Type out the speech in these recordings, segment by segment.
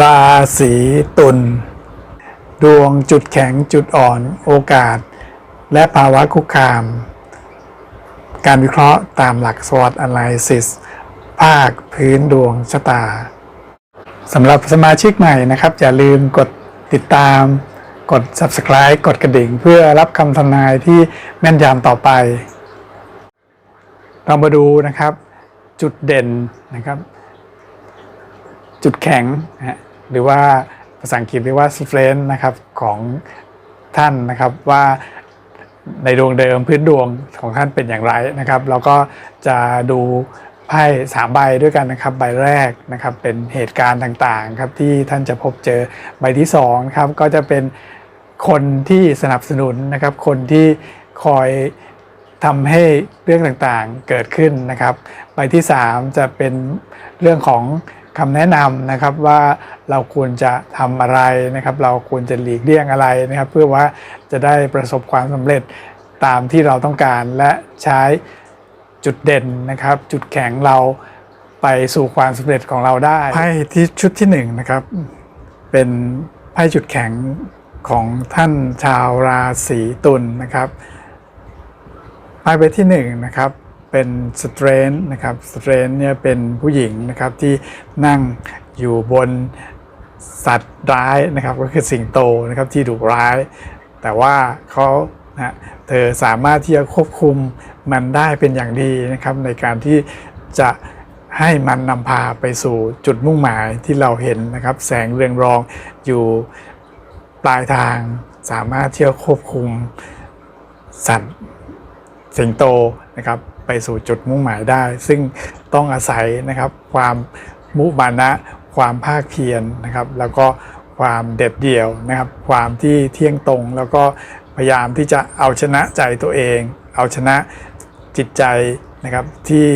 ราศีตุลดวงจุดแข็งจุดอ่อนโอกาส และภาวะคุกคาม การวิเคราะห์ตามหลัก SWOT Analysis ภาคพื้นดวงชะตาสำหรับสมาชิกใหม่นะครับ อย่าลืมกดติดตาม กด Subscribe กดกระดิ่ง เพื่อรับคำทำนายที่แม่นยำต่อไป เรามาดูนะครับ จุดเด่นนะครับ จุดแข็งหรือว่าภาษาอังกฤษเรียกว่า strength นะครับของท่านนะครับว่าในดวงเดิมพื้นดวงของท่านเป็นอย่างไรนะครับ เราก็จะดูไพ่สามใบด้วยกันนะครับ ใบแรกนะครับเป็นเหตุการณ์ต่างๆครับที่ท่านจะพบเจอใบที่สองครับก็จะเป็นคนที่สนับสนุนนะครับ คนที่คอยทำให้เรื่องต่างๆเกิดขึ้นนะครับ ใบที่ 3 จะเป็นเรื่องของ คำแนะนำนะครับว่าเราควรจะทำอะไรนะครับ เราควรจะหลีกเลี่ยงอะไรนะครับ เพื่อว่าจะได้ประสบความสำเร็จตามที่เราต้องการและใช้จุดเด่นนะครับ จุดแข็งเราไปสู่ความสำเร็จของเราได้ไพ่ที่ชุดที่หนึ่งนะครับ เป็นไพ่จุดแข็งของท่านชาวราศีตุลนะครับไพ่ใบที่หนึ่งนะครับ เป็นสเตรนนะครับสเตรนเนี่ยเป็นผู้หญิงนะครับที่นั่งอยู่บนสัตว์ร้ายนะครับก็คือสิงโตนะครับที่ดุร้าย แต่ว่าเขานะเธอสามารถที่จะควบคุมมันได้เป็นอย่างดีนะครับในการที่จะให้มันนำพาไปสู่จุดมุ่งหมายที่เราเห็นนะครับ แสงเรืองรองอยู่ปลายทางสามารถที่จะควบคุมสัตว์สิงโตนะครับไปสู่จุดมุ่งหมายได้ ซึ่งต้องอาศัยนะครับความมุมานะ ความภาคเพียรนะครับ แล้วก็ความเด็ดเดี่ยวนะครับ ความที่เที่ยงตรง แล้วก็พยายามที่จะเอาชนะใจตัวเอง เอาชนะจิตใจนะครับที่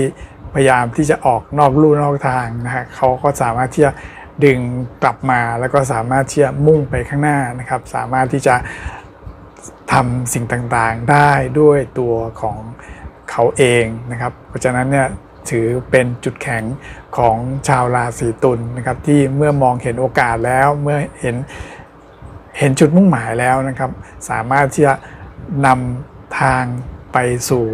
พยายามที่จะออกนอกลู่นอกทางนะฮะเขาก็สามารถที่จะดึงกลับมาแล้วก็สามารถที่จะมุ่งไปข้างหน้านะครับ สามารถที่จะทำสิ่งต่างๆได้ด้วยตัวของ เขาเองนะครับ เพราะฉะนั้นเนี่ยถือเป็นจุดแข็งของชาวราศีตุลนะครับ ที่เมื่อมองเห็นโอกาสแล้วเมื่อเห็นเห็นจุดมุ่งหมายแล้วนะครับ สามารถที่จะนำทางไปสู่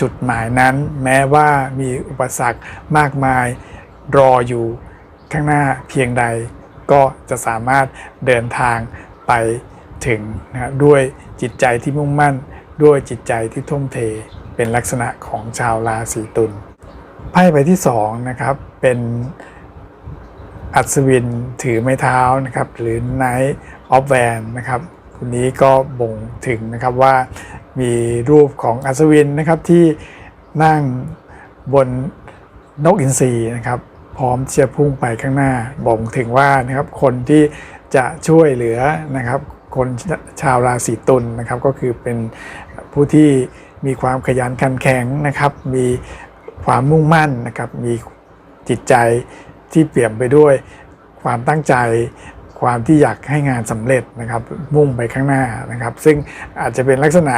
จุดหมายนั้น แม้ว่ามีอุปสรรคมากมายรออยู่ข้างหน้าเพียงใด ก็จะสามารถเดินทางไปถึงนะครับด้วยจิตใจที่มุ่งมั่น ด้วยจิตใจที่ทุ่มเท เป็นลักษณะของชาวราศีตุลไพ่ใบที่สองนะครับเป็นอัศวินถือไม้เท้านะครับหรือ Knight of w a n นะครับคนนี้ก็บ่งถึงนะครับว่ามีรูปของอัศวินนะครับที่นั่งบนนกอินทรีนะครับ พร้อมที่จะพุ่งไปข้างหน้า บ่งถึงว่านะครับคนที่จะช่วยเหลือนะครับ คนชาวราศีตุลนะครับก็คือเป็นผู้ที่ มีความขยันขันแข็งนะครับ มีความมุ่งมั่นนะครับ มีจิตใจที่เปี่ยมไปด้วยความตั้งใจความที่อยากให้งานสำเร็จนะครับ มุ่งไปข้างหน้านะครับ ซึ่งอาจจะเป็นลักษณะ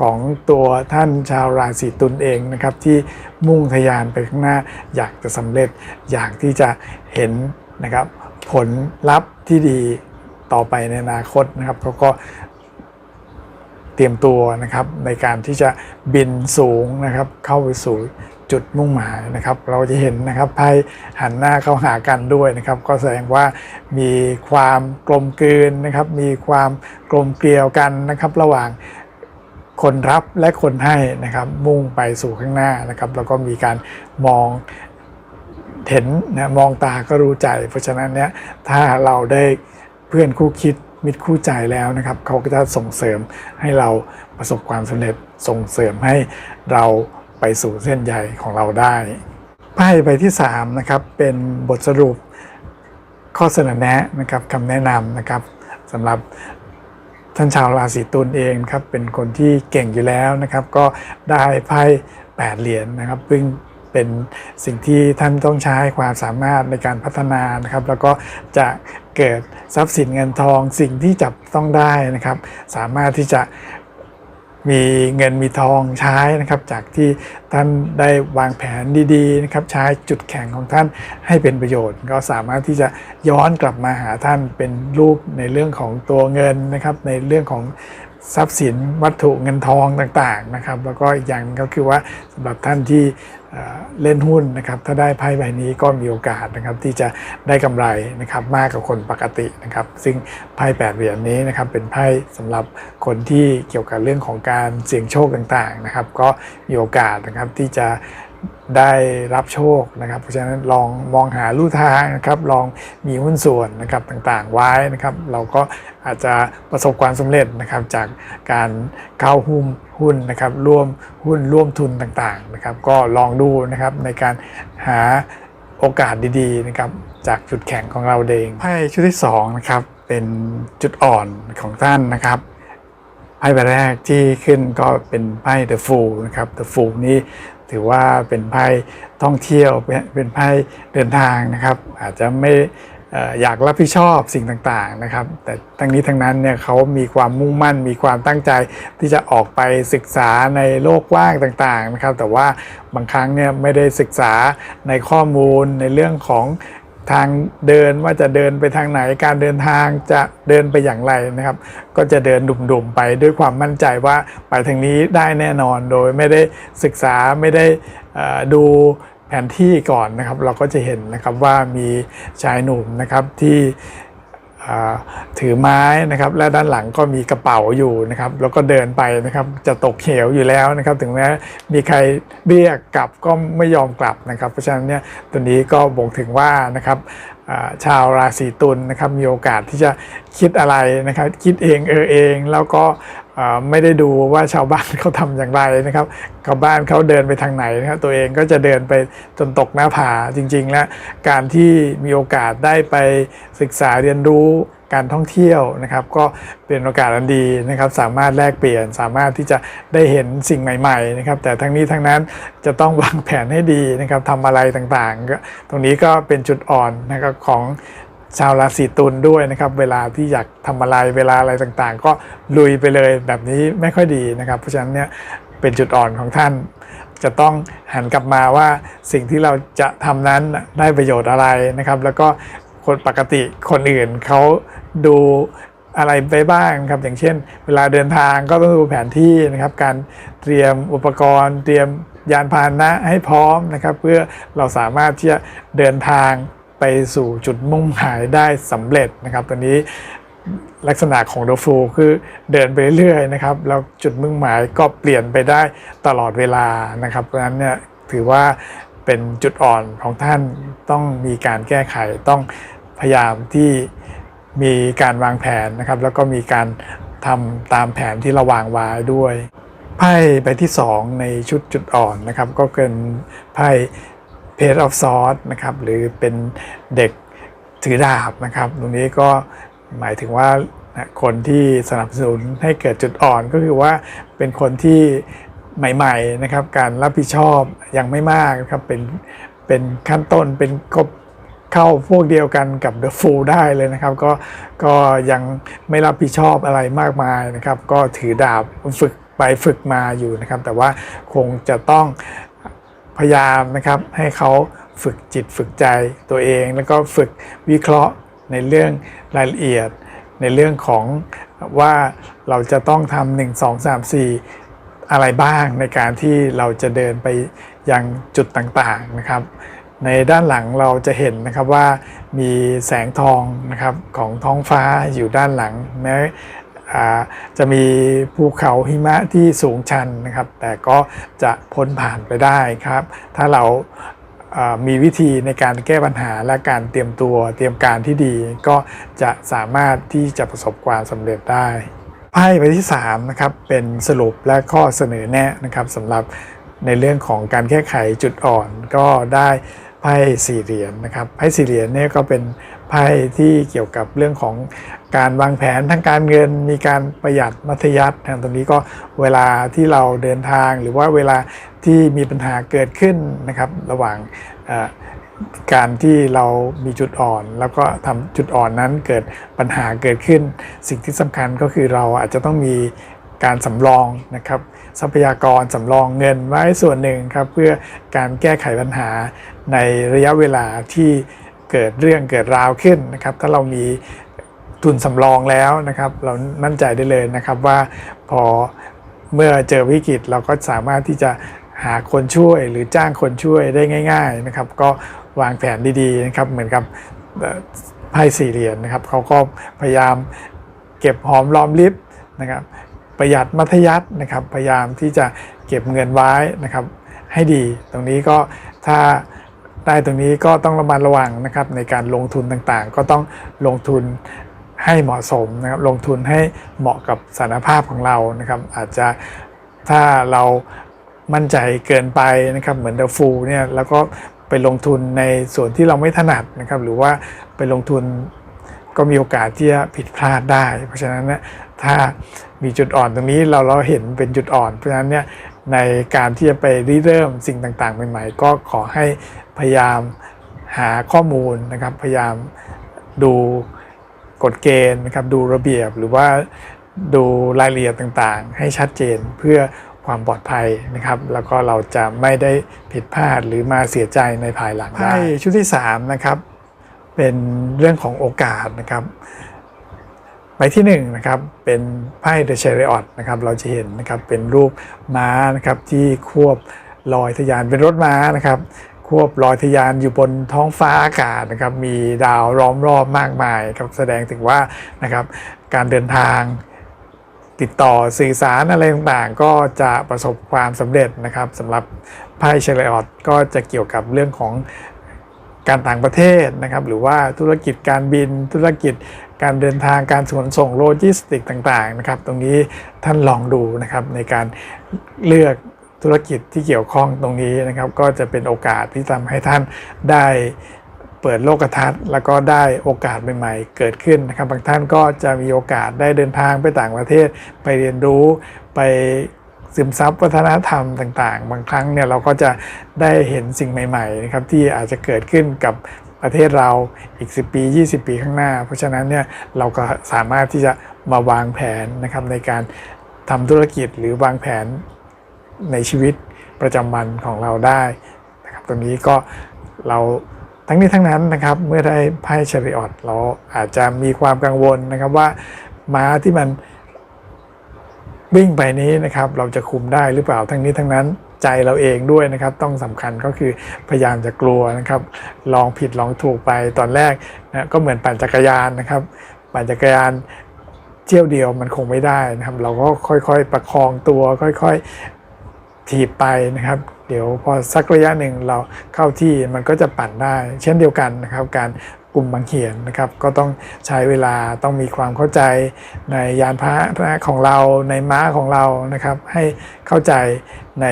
ของตัวท่านชาวราศีตุลเองนะครับ ที่มุ่งทะยานไปข้างหน้า อยากจะสำเร็จ อยากที่จะเห็นนะครับ ผลลัพธ์ที่ดีต่อไปในอนาคตนะครับเขาก็ ตรียมตัวนะครับในการที่จะบินสูงนะครับเข้าไปสู่จุดมุ่งหมายนะครับ เราจะเห็นนะครับไพ่หันหน้าเข้าหากันด้วยนะครับ ก็แสดงว่ามีความกลมกลืนนะครับ มีความกลมเกลียวกันนะครับ ระหว่างคนรับและคนให้นะครับ มุ่งไปสู่ข้างหน้านะครับ แล้วก็มีการมองเห็นนะมองตาก็รู้ใจ เพราะฉะนั้นเนี่ยถ้าเราได้เพื่อนคู่คิด มิตรคู่ใจแล้วนะครับเขาก็จะส่งเสริมให้เราประสบความสำเร็จส่งเสริมให้เราไปสู่เส้นใยของเราได้ไพ่ใบที่3นะครับเป็นบทสรุปข้อเสนอแนะนะครับคำแนะนำนะครับสำหรับท่านชาวราศีตุลเองครับเป็นคนที่เก่งอยู่แล้วนะครับ ก็ได้ไพ่แปดเหรียญนะครับซึ่งเป็นสิ่งที่ท่านต้องใช้ความสามารถในการพัฒนานะครับ แล้วก็จะ เกิดทรัพย์สินเงินทองสิ่งที่จับต้องได้นะครับ สามารถที่จะมีเงินมีทองใช้นะครับ จากที่ท่านได้วางแผนดีๆนะครับใช้จุดแข็งของท่านให้เป็นประโยชน์ ก็สามารถที่จะย้อนกลับมาหาท่านเป็นรูปในเรื่องของตัวเงินนะครับ ในเรื่องของ ทรัพย์สินวัตถุเงินทองต่างๆนะครับ แล้วก็อีกอย่างก็คือว่าสำหรับท่านที่เอ่อเล่นหุ้นนะครับ ถ้าได้ไพ่ใบนี้ก็มีโอกาสนะครับที่จะได้กำไรนะครับมากกว่าคนปกตินะครับ ซึ่งไพ่แปดเหรียญนี้นะครับเป็นไพ่สำหรับคนที่เกี่ยวกับเรื่องของการเสี่ยงโชคต่างๆนะครับ ก็มีโอกาสนะครับที่จะ ได้รับโชคนะครับ เพราะฉะนั้นลองมองหาลู่ทางนะครับ ลองมีหุ้นส่วนนะครับต่างๆไว้นะครับ เราก็อาจจะประสบความสำเร็จนะครับจากการเข้าหุ้นหุ้นนะครับร่วมหุ้นร่วมทุนต่างๆนะครับ ก็ลองดูนะครับในการหาโอกาสดีๆนะครับจากจุดแข็งของเราเองไพ่ชุดที่สองนะครับเป็นจุดอ่อนของท่านนะครับไพ่ใบแรกที่ขึ้นก็เป็นไพ่ The Fool นะครับ The Fool นี้ ถือว่าเป็นไพ่ท่องเที่ยวเป็นไพ่เดินทางนะครับ อาจจะไม่เอ่ออยากรับผิดชอบสิ่งต่างๆนะครับ แต่ทั้งนี้ทั้งนั้นเนี่ยเขามีความมุ่งมั่น มีความตั้งใจที่จะออกไปศึกษาในโลกกว้างต่างๆนะครับ แต่ว่าบางครั้งเนี่ยไม่ได้ศึกษาในข้อมูลในเรื่องของ ทางเดินว่าจะเดินไปทางไหนการเดินทางจะเดินไปอย่างไรนะครับ ก็จะเดินดุ่มๆไปด้วยความมั่นใจว่าไปทางนี้ได้แน่นอนโดยไม่ได้ศึกษาไม่ได้ดูแผนที่ก่อนนะครับ เราก็จะเห็นนะครับว่ามีชายหนุ่มนะครับที่ ถือไม้นะครับและด้านหลังก็มีกระเป๋าอยู่นะครับแล้วก็เดินไปนะครับจะตกเหวอยู่แล้วนะครับถึงแม้มีใครเรียกกลับก็ไม่ยอมกลับนะครับ เพราะฉะนั้นเนี่ยตัวนี้ก็บ่งถึงว่านะครับ ชาวราศีตุลนะครับมีโอกาสที่จะคิดอะไรนะครับ คิดเองเออเองแล้วก็ไม่ได้ดูว่าชาวบ้านเขาทำอย่างไรนะครับชาวบ้านเขาเดินไปทางไหนนะครับตัวเองก็จะเดินไปจนตกหน้าผาจริง ๆ แล้วการที่มีโอกาสได้ไปศึกษาเรียนรู้ การท่องเที่ยวนะครับ ก็เป็นโอกาสอันดีนะครับ สามารถแลกเปลี่ยน สามารถที่จะได้เห็นสิ่งใหม่ๆนะครับ แต่ทั้งนี้ทั้งนั้นจะต้องวางแผนให้ดีนะครับทำอะไรต่างๆก็ตรงนี้ก็เป็นจุดอ่อนนะครับของชาวราศีตุลด้วยนะครับ เวลาที่อยากทำอะไรเวลาอะไรต่างๆ ก็ลุยไปเลยแบบนี้ไม่ค่อยดีนะครับ เพราะฉะนั้นเนี่ยเป็นจุดอ่อนของท่าน จะต้องหันกลับมาว่าสิ่งที่เราจะทำนั้นได้ประโยชน์อะไรนะครับ แล้วก็คนปกติคนอื่นเขา ดูอะไรไปบ้างครับ อย่างเช่น เวลาเดินทางก็ต้องดูแผนที่นะครับ การเตรียมอุปกรณ์ เตรียมยานพาหนะให้พร้อมนะครับ เพื่อเราสามารถที่จะเดินทางไปสู่จุดมุ่งหมายได้สำเร็จนะครับตัวนี้ลักษณะของโดฟูคือเดินไปเรื่อยๆนะครับ แล้วจุดมุ่งหมายก็เปลี่ยนไปได้ตลอดเวลานะครับเพราะฉะนั้นเนี่ยถือว่าเป็นจุดอ่อนของท่านต้องมีการแก้ไขต้องพยายามที่ มีการวางแผนนะครับ แล้วก็มีการทำตามแผนที่เราวางไว้ด้วยไพ่ใบที่ 2 ในชุดจุดอ่อนนะครับ ก็เป็นไพ่ Page of Swords นะครับหรือเป็นเด็กถือดาบนะครับ ตรงนี้ก็หมายถึงว่าคนที่สนับสนุนให้เกิดจุดอ่อนก็คือว่าเป็นคนที่ใหม่ๆนะครับ การรับผิดชอบยังไม่มากนะครับเป็นเป็นขั้นต้นเป็นกบ เข้าพวกเดียวกันกับ The Fool ได้เลยนะครับ ก็ก็ยังไม่รับผิดชอบอะไรมากมายนะครับ ก็ถือดาบฝึกไปฝึกมาอยู่นะครับ แต่ว่าคงจะต้องพยายามนะครับให้เขาฝึกจิตฝึกใจตัวเอง แล้วก็ฝึกวิเคราะห์ในเรื่องรายละเอียด ในเรื่องของว่าเราจะต้องทำหนึ่งสองสามสี่อะไรบ้างในการที่เราจะเดินไปยังจุดต่างๆนะครับ ในด้านหลังเราจะเห็นนะครับว่ามีแสงทองนะครับของท้องฟ้าอยู่ด้านหลังแม้จะมีภูเขาหิมะที่สูงชันนะครับ แต่ก็จะพ้นผ่านไปได้ครับ ถ้าเราอ่ามีวิธีในการแก้ปัญหาและการเตรียมตัวเตรียมการที่ดี ก็จะสามารถที่จะประสบความสำเร็จได้ไพ่ใบที่3นะครับเป็นสรุปและข้อเสนอแนะนะครับสำหรับในเรื่องของการแก้ไขจุดอ่อนก็ได้ ไพ่สี่เหรียญนะครับไพ่สี่เหรียญเนี่ยก็เป็นไพ่ที่เกี่ยวกับเรื่องของการวางแผนทางการเงินมีการประหยัดมัธยัสถ์ทางตรงนี้ก็เวลาที่เราเดินทางหรือว่าเวลาที่มีปัญหาเกิดขึ้นนะครับระหว่างการที่เรามีจุดอ่อน แล้วก็ทำจุดอ่อนนั้นเกิดปัญหาเกิดขึ้น สิ่งที่สำคัญก็คือเราอาจจะต้องมีการสำรองนะครับ ทรัพยากรสำรองเงินไว้ส่วนหนึ่งครับเพื่อการแก้ไขปัญหาในระยะเวลาที่เกิดเรื่องเกิดราวขึ้นนะครับ ถ้าเรามีทุนสำรองแล้วนะครับ เรามั่นใจได้เลยนะครับว่าพอเมื่อเจอวิกฤตเราก็สามารถที่จะหาคนช่วยหรือจ้างคนช่วยได้ง่าย ๆนะครับ ก็วางแผนดีๆนะครับเหมือนกับไพ่สี่เหรียญนะครับเขาก็พยายามเก็บหอมรอมริบนะครับ ประหยัดมัธยัตินะครับ พยายามที่จะเก็บเงินไว้นะครับ ให้ดี ตรงนี้ก็ถ้าได้ตรงนี้ก็ต้องระมัดระวังนะครับ ในการลงทุนต่างๆ ก็ต้องลงทุนให้เหมาะสมนะครับ ลงทุนให้เหมาะกับสถานภาพของเรานะครับ อาจจะถ้าเรามั่นใจเกินไปนะครับ เหมือนเดอะฟูเนี่ยแล้วก็ไปลงทุนในส่วนที่เราไม่ถนัดนะครับ หรือว่าไปลงทุน ก็มีโอกาสที่จะผิดพลาดได้ เพราะฉะนั้นเนี่ยถ้ามีจุดอ่อนตรงนี้เราเราเห็นเป็นจุดอ่อน เพราะฉะนั้นเนี่ยในการที่จะไปริเริ่มสิ่งต่างๆ ใหม่ ๆ ก็ขอให้พยายามหาข้อมูลนะครับ พยายามดูกฎเกณฑ์นะครับดูระเบียบหรือว่าดูรายละเอียดต่างๆ ให้ชัดเจนเพื่อความปลอดภัยนะครับ แล้วก็เราจะไม่ได้ผิดพลาดหรือมาเสียใจในภายหลังได้ชุดที่3นะครับ เป็นเรื่องของโอกาสนะครับใบที่1นงนะครับเป็นไพ่เดอะเชริออตนะครับเราจะเห็นนะครับเป็นรูปม้านะครับที่ควบลอยทะยานเป็นรถม้านะครับ ควบลอยทะยานอยู่บนท้องฟ้าอากาศนะครับมีดาวล้อมรอบมากมายครับแสดงถึงว่านะครับการเดินทางติดต่อสื่อสารอะไรต่างๆ ก็จะประสบความสำเร็จนะครับสำหรับไพ่เชลออตก็จะเกี่ยวกับเรื่องของ การต่างประเทศนะครับ หรือว่าธุรกิจการบิน ธุรกิจการเดินทางการขนส่งโลจิสติกต่างๆนะครับ ตรงนี้ท่านลองดูนะครับในการเลือกธุรกิจที่เกี่ยวข้องตรงนี้นะครับ ก็จะเป็นโอกาสที่ทำให้ท่านได้เปิดโลกทัศน์ แล้วก็ได้โอกาสใหม่ๆ เกิดขึ้นนะครับ บางท่านก็จะมีโอกาสได้เดินทางไปต่างประเทศ ไปเรียนรู้ไป ซึมซับวัฒนธรรมต่างๆ บางครั้งเนี่ยเราก็จะได้เห็นสิ่งใหม่ๆนะครับที่อาจจะเกิดขึ้นกับประเทศเราอีก 10 ปี 20 ปีข้างหน้า เพราะฉะนั้นเนี่ยเราก็สามารถที่จะมาวางแผนนะครับในการทำธุรกิจหรือวางแผนในชีวิตประจำวันของเราได้นะครับตรงนี้ก็เราทั้งนี้ทั้งนั้นนะครับเมื่อได้ไพ่ชริออตเราอาจจะมีความกังวลนะครับว่าม้าที่มัน วิ่งไปนี้นะครับเราจะคุมได้หรือเปล่าทั้งนี้ทั้งนั้นใจเราเองด้วยนะครับ ต้องสำคัญก็คือพยายามจะกลัวนะครับ ลองผิดลองถูกไปตอนแรกนะก็เหมือนปั่นจักรยานนะครับปั่นจักรยานเที่ยวเดียวมันคงไม่ได้นะครับ เราก็ค่อยๆ ประคองตัวค่อยๆถีบไปนะครับ เดี๋ยวพอสักระยะหนึ่งเราเข้าที่มันก็จะปั่นได้ เช่นเดียวกันนะครับ การ กลุ่มบางเขียนนะครับก็ต้องใช้เวลาต้องมีความเข้าใจในยานพาหนะของเราในม้าของเรานะครับ ให้เข้าใจใน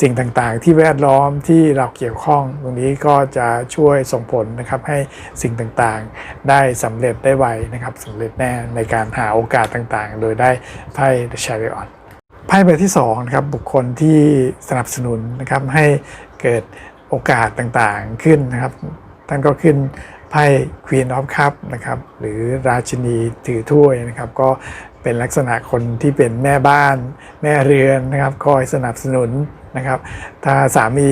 สิ่งต่างๆ ที่แวดล้อมที่เราเกี่ยวข้อง ตรงนี้ก็จะช่วยส่งผลนะครับให้สิ่งต่างๆ ได้สำเร็จได้ไวนะครับสำเร็จแน่ในการหาโอกาสต่างๆ โดยได้ไพ่ The Chariot ไพ่ใบที่2นะครับบุคคลที่สนับสนุนนะครับให้เกิดโอกาสต่างๆขึ้นนะครับ ท่านก็ขึ้นไพ่ Queen of Cup นะครับหรือราชินีถือถ้วยนะครับก็เป็นลักษณะคนที่เป็นแม่บ้าน แม่เรือนนะครับคอยสนับสนุนนะครับถ้าสามี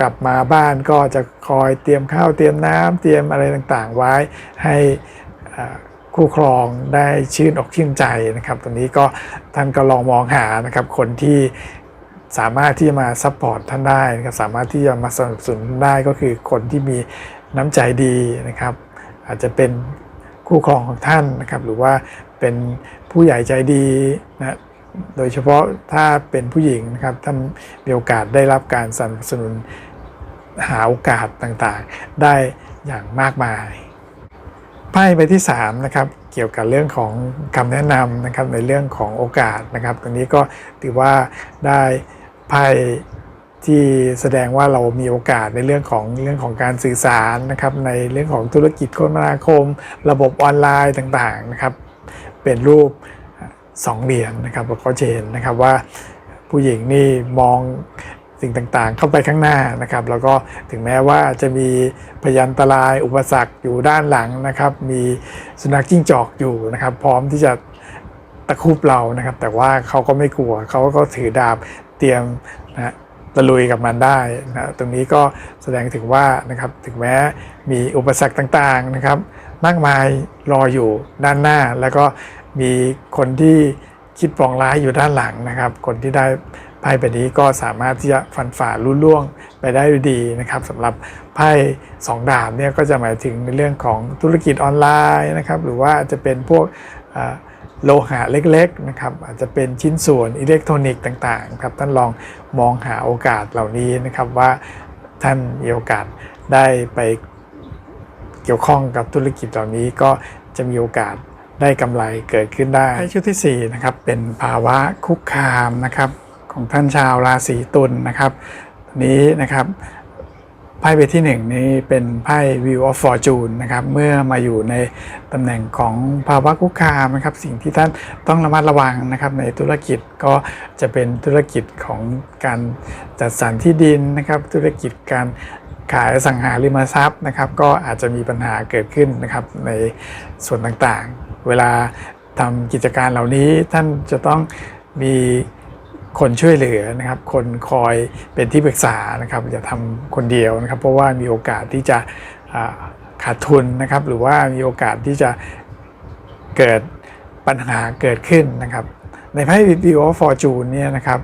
กลับมาบ้านก็จะคอยเตรียมข้าวเตรียมน้ำเตรียมอะไรต่างๆ ไว้ให้คู่ครองได้ชื่นอกชื่นใจนะครับตรงนี้ก็ท่านก็ลองมองหานะครับคนที่สามารถที่จะมาซัพพอร์ตท่านได้นะครับสามารถที่จะมาสนับสนุนได้ก็คือคนที่มี น้ำใจดีนะครับ อาจจะเป็นคู่ครองของท่านนะครับ หรือว่าเป็นผู้ใหญ่ใจดีนะโดยเฉพาะถ้าเป็นผู้หญิงนะครับท่านมีโอกาสได้รับการสนับสนุนหาโอกาสต่างๆ ได้อย่างมากมายไพ่ใบที่3นะครับเกี่ยวกับเรื่องของคำแนะนำนะครับในเรื่องของโอกาสนะครับ ตรงนี้ก็ถือว่าได้ไพ่ ที่แสดงว่าเรามีโอกาสในเรื่องของเรื่องของการสื่อสารนะครับในเรื่องของธุรกิจคมนาคม ระบบออนไลน์ต่างๆนะครับ เป็นรูปสองเหรียญนะครับเราก็จะเห็นนะครับว่าผู้หญิงนี่มองสิ่งต่างๆ เข้าไปข้างหน้านะครับ แล้วก็ถึงแม้ว่าจะมีพยันตรายอุปสรรคอยู่ด้านหลังนะครับ มีสุนัขจิ้งจอกอยู่นะครับ พร้อมที่จะตะคุบเรานะครับ แต่ว่าเขาก็ไม่กลัวเขาก็ถือดาบเตรียมนะฮะ ตะลุยกับมันได้นะตรงนี้ก็แสดงถึงว่านะครับถึงแม้มีอุปสรรคต่างๆนะครับมากมายรออยู่ด้านหน้า แล้วก็มีคนที่คิดปองร้ายอยู่ด้านหลังนะครับ คนที่ได้ไพ่ใบนี้ก็สามารถที่จะฟันฝ่าลุ่ล่วงไปได้ดีนะครับสำหรับไพ่สองดาบเนี่ยก็จะหมายถึงในเรื่องของธุรกิจออนไลน์นะครับ หรือว่าจะเป็นพวกอ โลหะเล็กๆนะครับอาจจะเป็นชิ้นส่วนอิเล็กทรอนิกส์ต่างๆครับท่านลองมองหาโอกาสเหล่านี้นะครับว่าท่านมีโอกาสได้ไปเกี่ยวข้องกับธุรกิจเหล่านี้ก็จะมีโอกาสได้กำไรเกิดขึ้นได้ชุดที่4นะครับเป็นภาวะคุกคามนะครับของท่านชาวราศีตุลนะครับนี้นะครับ ไพ่ใบที่1นี้เป็นไพ่ View of Fortune นะครับ เมื่อมาอยู่ในตำแหน่งของภาวะคุกคามนะครับ สิ่งที่ท่านต้องระมัดระวังนะครับ ในธุรกิจก็จะเป็นธุรกิจของการจัดสรรที่ดินนะครับ ธุรกิจการขายสังหาริมทรัพย์นะครับ ก็อาจจะมีปัญหาเกิดขึ้นนะครับในส่วนต่างๆ เวลาทำกิจการเหล่านี้ท่านจะต้องมี คนช่วยเหลือนะครับ คนคอยเป็นที่ปรึกษานะครับอย่าทำคนเดียวนะครับ เพราะว่ามีโอกาสที่จะขาดทุนนะครับ หรือว่ามีโอกาสที่จะเกิดปัญหาเกิดขึ้นนะครับ ในไพ่ View of Fortune เนี่ยนะครับ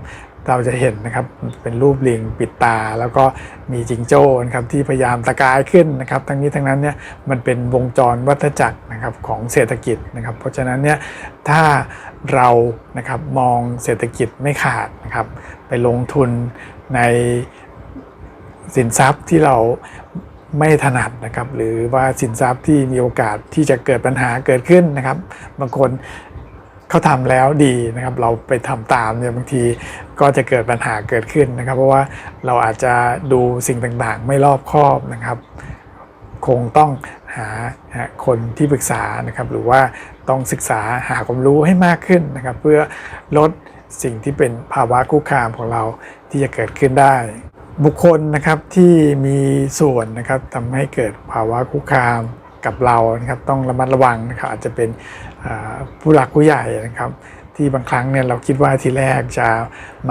เราจะเห็นนะครับเป็นรูปลิงปิดตา แล้วก็มีจิงโจ้นะครับที่พยายามตะกายขึ้นนะครับ ทั้งนี้ทั้งนั้นเนี่ยมันเป็นวงจรวัฏจักรนะครับของเศรษฐกิจนะครับ เพราะฉะนั้นเนี่ยถ้า เรานะครับมองเศรษฐกิจไม่ขาดนะครับไปลงทุนในสินทรัพย์ที่เราไม่ถนัดนะครับหรือว่าสินทรัพย์ที่มีโอกาสที่จะเกิดปัญหาเกิดขึ้นนะครับ บางคนเขาทำแล้วดีนะครับ เราไปทำตามเนี่ยบางทีก็จะเกิดปัญหาเกิดขึ้นนะครับ เพราะว่าเราอาจจะดูสิ่งต่างๆ ไม่รอบคอบนะครับ คงต้อง หาคนที่ปรึกษานะครับหรือว่าต้องศึกษาหาความรู้ให้มากขึ้นนะครับเพื่อลดสิ่งที่เป็นภาวะคุกคามของเราที่จะเกิดขึ้นได้ บุคคลนะครับที่มีส่วนนะครับทำให้เกิดภาวะคุกคามกับเรานะครับต้องระมัดระวังนะครับอาจจะเป็นผู้หลักผู้ใหญ่นะครับ ที่บางครั้งเนี่ยเราคิดว่าทีแรกจะ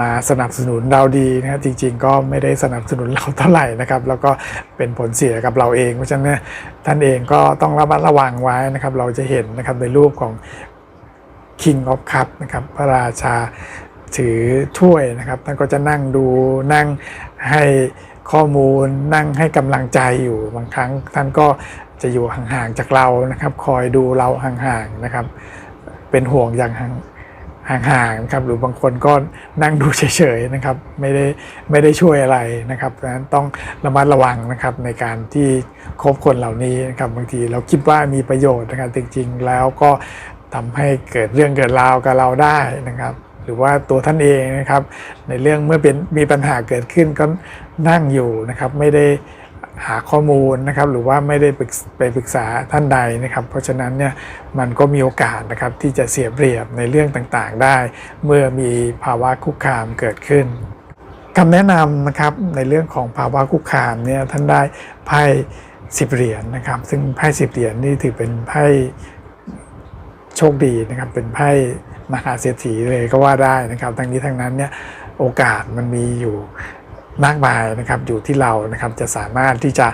มาสนับสนุนเราดีนะครับจริง ๆ ก็ไม่ได้สนับสนุนเราเท่าไหร่นะครับ แล้วก็เป็นผลเสียกับเราเอง เพราะฉะนั้นท่านเองก็ต้องระมัดระวังไว้นะครับ เราจะเห็นนะครับในรูปของ King of Cup นะครับพระราชาถือถ้วยนะครับท่านก็จะนั่งดูนั่งให้ข้อมูลนั่งให้กำลังใจอยู่บางครั้งท่านก็จะอยู่ห่างๆจากเรานะครับ คอยดูเราห่างๆนะครับ เป็นห่วงอย่าง ห่างๆนะครับหรือบางคนก็นั่งดูเฉยๆนะครับไม่ได้ไม่ได้ช่วยอะไรนะครับเพราะฉะนั้นต้องระมัดระวังนะครับในการที่คบคนเหล่านี้นะครับบางทีเราคิดว่ามีประโยชน์นะครับจริงๆแล้วก็ทำให้เกิดเรื่องเกิดราวกับเราได้นะครับ หรือว่าตัวท่านเองนะครับ ในเรื่องเมื่อเป็นมีปัญหาเกิดขึ้นก็นั่งอยู่นะครับไม่ได้ หาข้อมูลนะครับหรือว่าไม่ได้ไปปรึกษาท่านใดนะครับ เพราะฉะนั้นเนี่ยมันก็มีโอกาสนะครับที่จะเสียเปรียบในเรื่องต่างๆ ได้ เมื่อมีภาวะคุกคามเกิดขึ้นคำแนะนำนะครับในเรื่องของภาวะคุกคามเนี่ยท่านได้ไพ่สิบเหรียญนะครับ ซึ่งไพ่สิบเหรียญนี่ถือเป็นไพ่โชคดีนะครับ เป็นไพ่มหาเศรษฐีเลยก็ว่าได้นะครับ ทั้งนี้ทั้งนั้นเนี่ยโอกาสมันมีอยู่ มากมายนะครับอยู่ที่เรานะครับจะสามารถที่จะ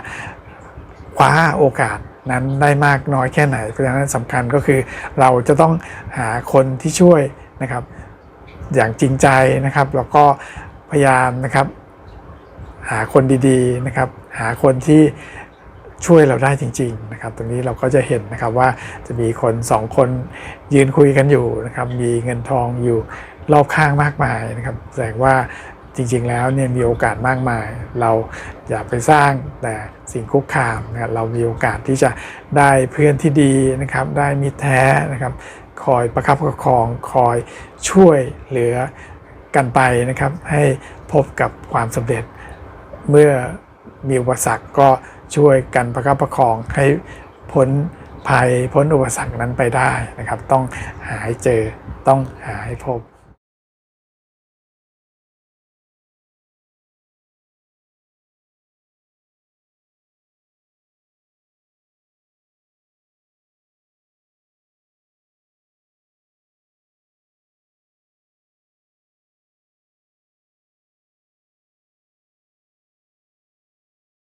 คว้าโอกาสนั้นได้มากน้อยแค่ไหน เพราะฉะนั้นสำคัญก็คือเราจะต้องหาคนที่ช่วยนะครับ อย่างจริงใจนะครับแล้วก็พยายามนะครับ หาคนดีๆนะครับ หาคนที่ช่วยเราได้จริง ๆ นะครับ ตรงนี้เราก็จะเห็นนะครับว่าจะมีคนสองคนยืนคุยกันอยู่นะครับ มีเงินทองอยู่รอบข้างมากมายนะครับ แสดงว่า จริงๆแล้วเนี่ยมีโอกาสมากมาย เราอย่าไปสร้างแต่สิ่งคุกคามนะครับเรามีโอกาสที่จะได้เพื่อนที่ดีนะครับ ได้มิตรแท้นะครับ คอยประคับประคองคอยช่วยเหลือกันไปนะครับ ให้พบกับความสำเร็จเมื่อมีอุปสรรคก็ช่วยกันประคับประคองให้พ้นภัยพ้นอุปสรรคนั้นไปได้นะครับ ต้องหาให้เจอต้องหาให้พบ